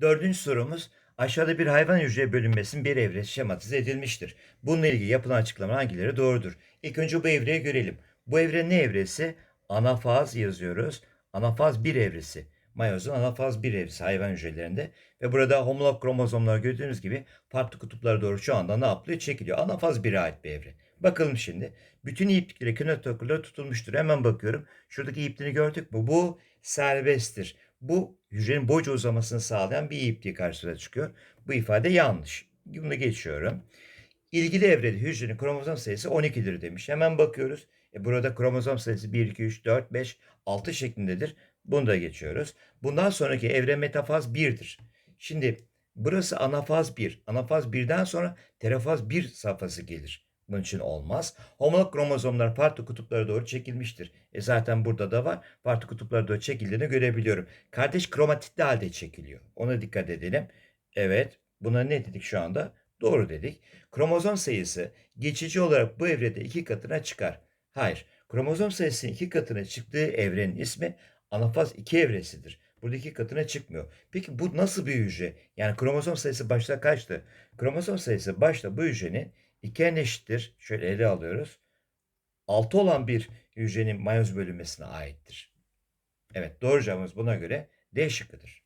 Dördüncü sorumuz aşağıda bir hayvan hücre bölünmesinin bir evresi şematize edilmiştir. Bununla ilgili yapılan açıklama hangileri doğrudur? İlk önce bu evreyi görelim. Bu evre ne evresi? Anafaz yazıyoruz. Anafaz 1 evresi. Mayozun anafaz 1 evresi hayvan hücrelerinde. Ve burada homolog kromozomlar gördüğünüz gibi farklı kutuplara doğru şu anda ne yapılıyor? Çekiliyor. Anafaz 1'e ait bir evre. Bakalım şimdi. Bütün iplikleri kinetokurları tutulmuştur. Hemen bakıyorum. Şuradaki ipliğini gördük mü? Bu serbesttir. Bu hücrenin boyca uzamasını sağlayan bir ipliği karşısına çıkıyor. Bu ifade yanlış. Bunu geçiyorum. İlgili evrede hücrenin kromozom sayısı 12'dir demiş. Hemen bakıyoruz. E burada kromozom sayısı 1, 2, 3, 4, 5, 6 şeklindedir. Bunu da geçiyoruz. Bundan sonraki evre metafaz 1'dir. Şimdi burası anafaz 1. Anafaz 1'den sonra terafaz 1 safhası gelir. Bunun için olmaz. Homolog kromozomlar farklı kutuplara doğru çekilmiştir. E zaten burada da var. Farklı kutuplara doğru çekildiğini görebiliyorum. Kardeş kromatitli halde çekiliyor. Ona dikkat edelim. Evet. Buna ne dedik şu anda? Doğru dedik. Kromozom sayısı geçici olarak bu evrede iki katına çıkar. Hayır. Kromozom sayısının iki katına çıktığı evrenin ismi anafaz 2 evresidir. Burada iki katına çıkmıyor. Peki bu nasıl bir hücre? Yani kromozom sayısı başta kaçtı? Kromozom sayısı başta bu hücrenin 2'ye eşittir. Şöyle ele alıyoruz. 6 olan bir hücrenin mayoz bölünmesine aittir. Evet doğru cevabımız buna göre D şıkkıdır.